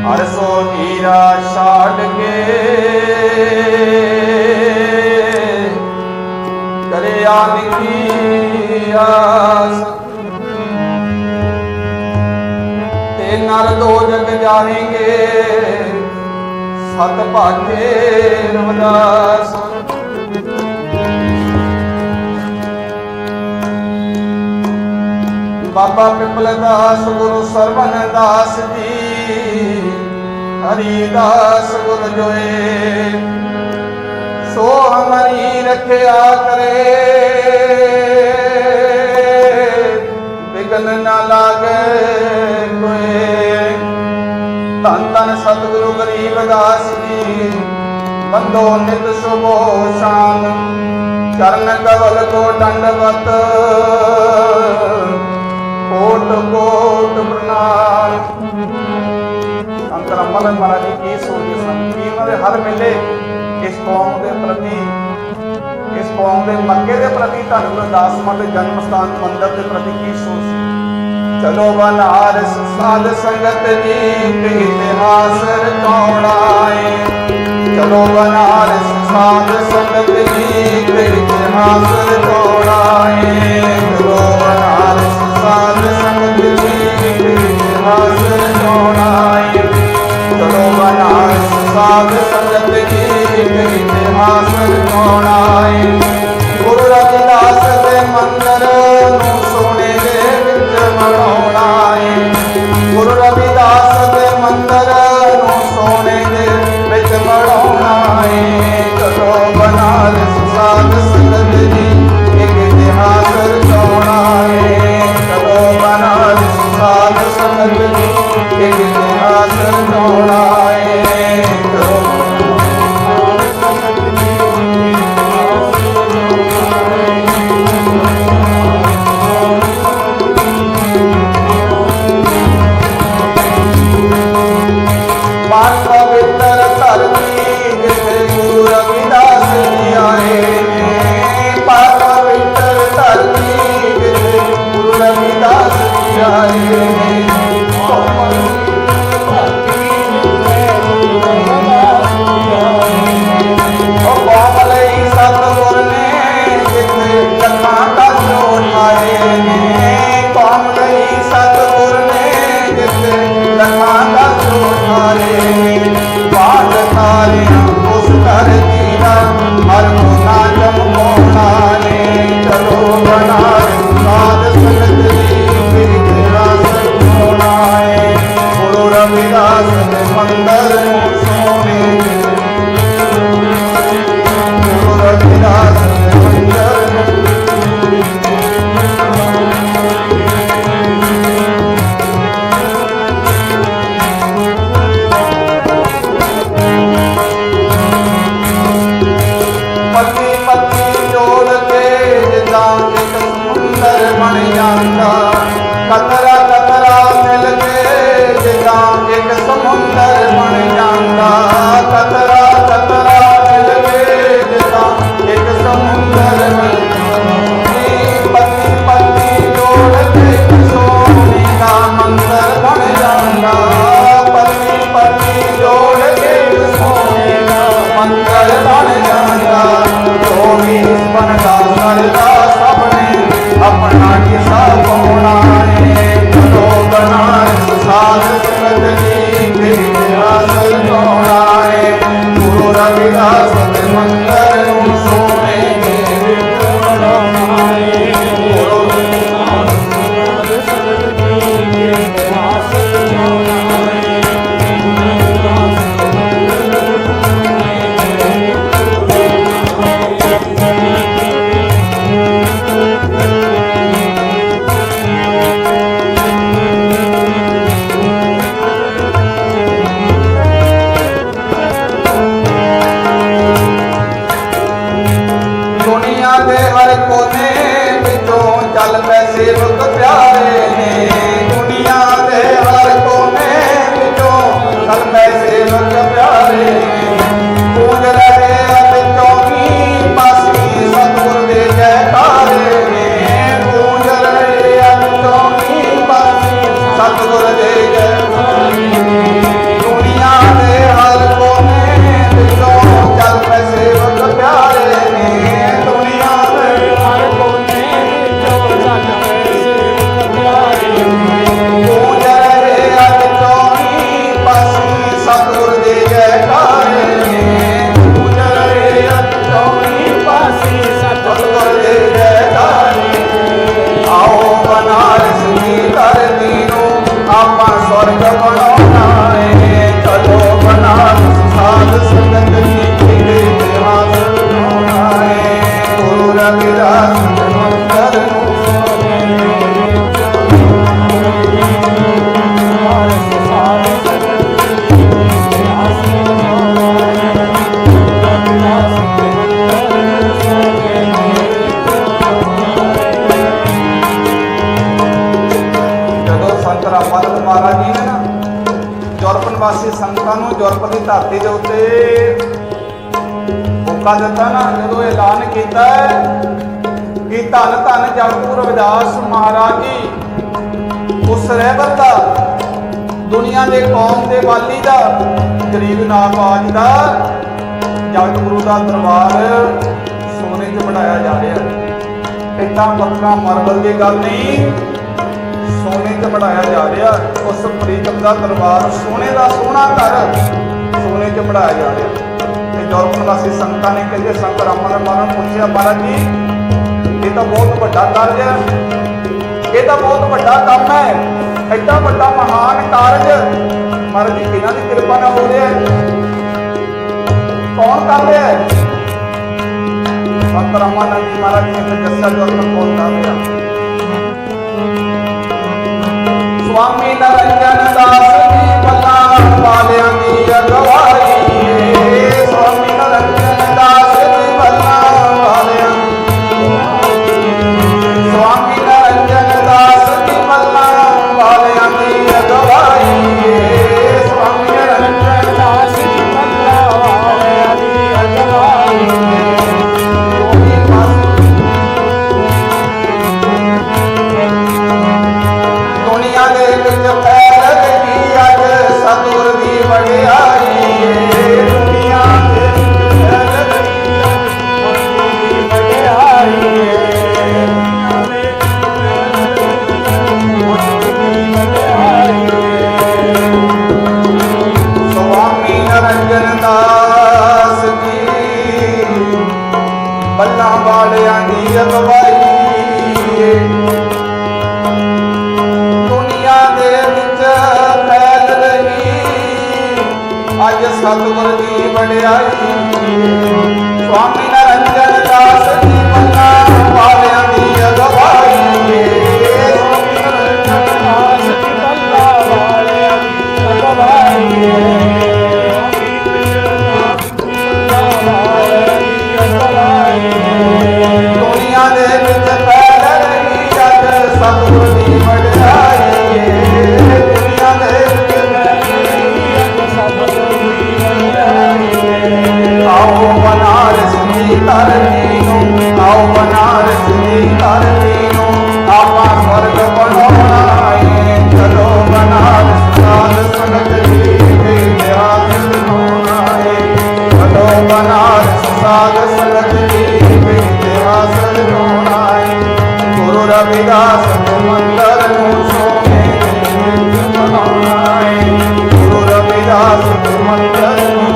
ਹਰ ਸੋ ਨੀਰਾ ਛਾੜ ਕੇ ਕਰੇ ਆਨਕੀ ਆਸ। ਤੇ ਨਰ ਦੋ ਜਗ ਜਾਣेंगे ਸਤ ਭਾਗੇ ਰਵਦਾਸ। ਬਾਬਾ ਪਿਪਲ ਦਾਸ, ਗੁਰੂ ਸਰਵਨ ਦਾਸ ਜੀ। ਹਰੀ ਦਾਸ ਗੁਰ ਜੋਏ। ਸੋ ਹਮਰੀ ਰਖਿਆ ਕਰੇ। ਬਿਗਨ ਨਾ ਲਾਗੇ ਕੋਏ। ਧੰਨ ਧੰਨ ਸਤਿਗੁਰੂ ਗਰੀਬ ਦਾਸ ਜੀ, ਬੰਦੋ ਨਿਤ ਸੁਭੋ ਸ਼ਾਨ ਚਰਨ ਕਵਲ ਕੋ ਦੰਡਵਤ ਕੋਟ ਕੋਟ ਪ੍ਰਣਾਮ। ਅੰਤਰ ਅਮਲ ਮਹਾਰਾਜ ਜੀ, ਕੀ ਸੋਚਦੇ ਸਨ? ਕੀ ਉਹਨਾਂ ਦੇ ਹਰ ਵੇਲੇ ਇਸ ਕੌਮ ਦੇ ਪ੍ਰਤੀ, ਇਸ ਕੌਮ ਦੇ ਮੱਕੇ ਦੇ ਪ੍ਰਤੀ ਧੰਨ ਗੁਰਦਾਸ ਮਾਂ ਦੇ ਜਨਮ ਸਥਾਨ ਮੰਦਰ ਦੇ ਪ੍ਰਤੀ ਕੀ ਸੋਚ ਸੀ? ਚਲੋ ਬਨਾਰਸ ਸਾਧ ਸੰਗਤ ਜੀ ਤੇ ਇਤਿਹਾਸ ਰਚਾਉਣਾਏ ਚਲੋ ਬਨਾਰਸ ਸਾਧ ਸੰਗਤ ਜੀ ਤੇ ਇਤਿਹਾਸ ਰਚਾਉਣਾਏ ਚਲੋ ਬਨਾਰਸ ਸਾਧ ਸੰਗਤ ਜੀ। ਰਵਿਦਾਸ ਨੂੰ ਸੋਨੇ ਦੇ ਵਿੱਚ ਬਣਾਉਣਾ ਏ। ਚਲੋ ਬਨਾਰਸ ਸਾਧ ਸੰਗਤ ਜੀ ਇੱਕ ਇਤਿਹਾਸ ਰਚਾਉਣਾ ਏ। ਚਲੋ ਬਨਾਰਸ ਸਾਧ ਸੰਗਤ ਜੀ ਇੱਕ ਇਤਿਹਾਸ ਰਚਾਉਣਾ ਰਵਿਦਾਸ ਦਾ ਬਣ ਜਾਂਦਾ ਜੋਗੀ ਬਣਦਾ ਸਰਦਾ ਸਭ ਨੇ ਆਪਣਾ ਕਿਸਾ ਪਾਉਣਾ ਏ। ਜੋ ਬਨਾਰਸ ਸਾਧ ਸੰਗਤ ਜੀ ਤੇ ਇਤਿਹਾਸ ਪਾਉਣਾ ਏ, ਗੁਰੂ ਰਵਿਦਾਸ ਦੇ ਮੰਦਰ ਵਿੱਚੋਂ ਚੱਲ ਪੈ ਪਿਆਰੇ। ਧਰਤੀ ਦੇ ਉੱਤੇ। ਮੌਕਾ ਦਿੱਤਾ ਨਾ, ਜਦੋਂ ਐਲਾਨ ਕੀਤਾ ਹੈ ਕਿ ਧੰਨ ਧੰਨ ਜਗਤਗੁਰੂ ਰਵਿਦਾਸ ਮਹਾਰਾਜ ਜੀ, ਉਸ ਰਹਿਬਰ ਦਾ, ਦੁਨੀਆ ਦੇ ਕੌਮ ਦੇ ਵਾਲੀ ਦਾ, ਗਰੀਬ ਨਾਬਾਜ ਦਾ ਜਗਤਗੁਰੂ ਦਾ ਦਰਬਾਰ ਸੋਨੇ 'ਚ ਬਣਾਇਆ ਜਾ ਰਿਹਾ ਹੈ। ਇਦਾਂ ਪੱਕਾ ਮਾਰਬਲ ਦੀ ਗੱਲ ਨਹੀਂ। ਸੋਨੇ 'ਚ ਬਣਾਇਆ ਜਾ ਰਿਹਾ, ਉਸ ਪ੍ਰੀਤਮ ਦਾ ਦਰਬਾਰ ਸੋਨੇ ਦਾ ਸੋਹਣਾ ਘਰ। ਸੋਨੇ 'ਚ ਬਣਾਇਆ ਜਾ ਰਿਹਾ। ਤੇ ਯੂਰਪ ਨਿਵਾਸੀ ਸੰਗਤਾਂ ਨੇ ਕਹਿੰਦੇ ਸੰਤ ਰਾਮਨ ਮਾਰਨ ਪੁੱਛਿਆ, ਮਹਾਰਾਜ ਜੀ, ਇਹ ਤਾਂ ਬਹੁਤ ਵੱਡਾ ਕਾਰਜ ਹੈ। ਇਹ ਤਾਂ ਬਹੁਤ ਵੱਡਾ ਕੰਮ ਹੈ। ਐਡਾ ਵੱਡਾ ਮਹਾਨ ਕਾਰਜ। ਮਹਾਰਾਜ ਜੀ, ਕਿਹਨਾਂ ਦੀ ਕਿਰਪਾ ਨਾਲ ਹੋ ਰਿਹਾ ਹੈ? ਕੌਣ ਕਰ ਰਿਹਾ ਹੈ? ਸੰਤ ਰਾਮਾਨੰਦ ਜੀ, ਮਹਾਰਾਜ ਜੀ ਨੇ ਦੱਸਿਆ ਜੋ ਕੌਣ ਕਰ ਰਿਹਾ। ਸਵਾਮੀ ਨਰੰਜਨ ਦਾਸ। ਵਾਲਿਆਂ ਦੀ ਅਗਵਾਈ। ਏ ਦੁਨੀਆ ਦੇ ਵਿੱਚ ਫੈਲ ਰਹੀ। ਅੱਜ ਸਤਿਗੁਰ ਦੀ ਵਡਿਆਈ। ਸਵਾਮੀ মন্ডল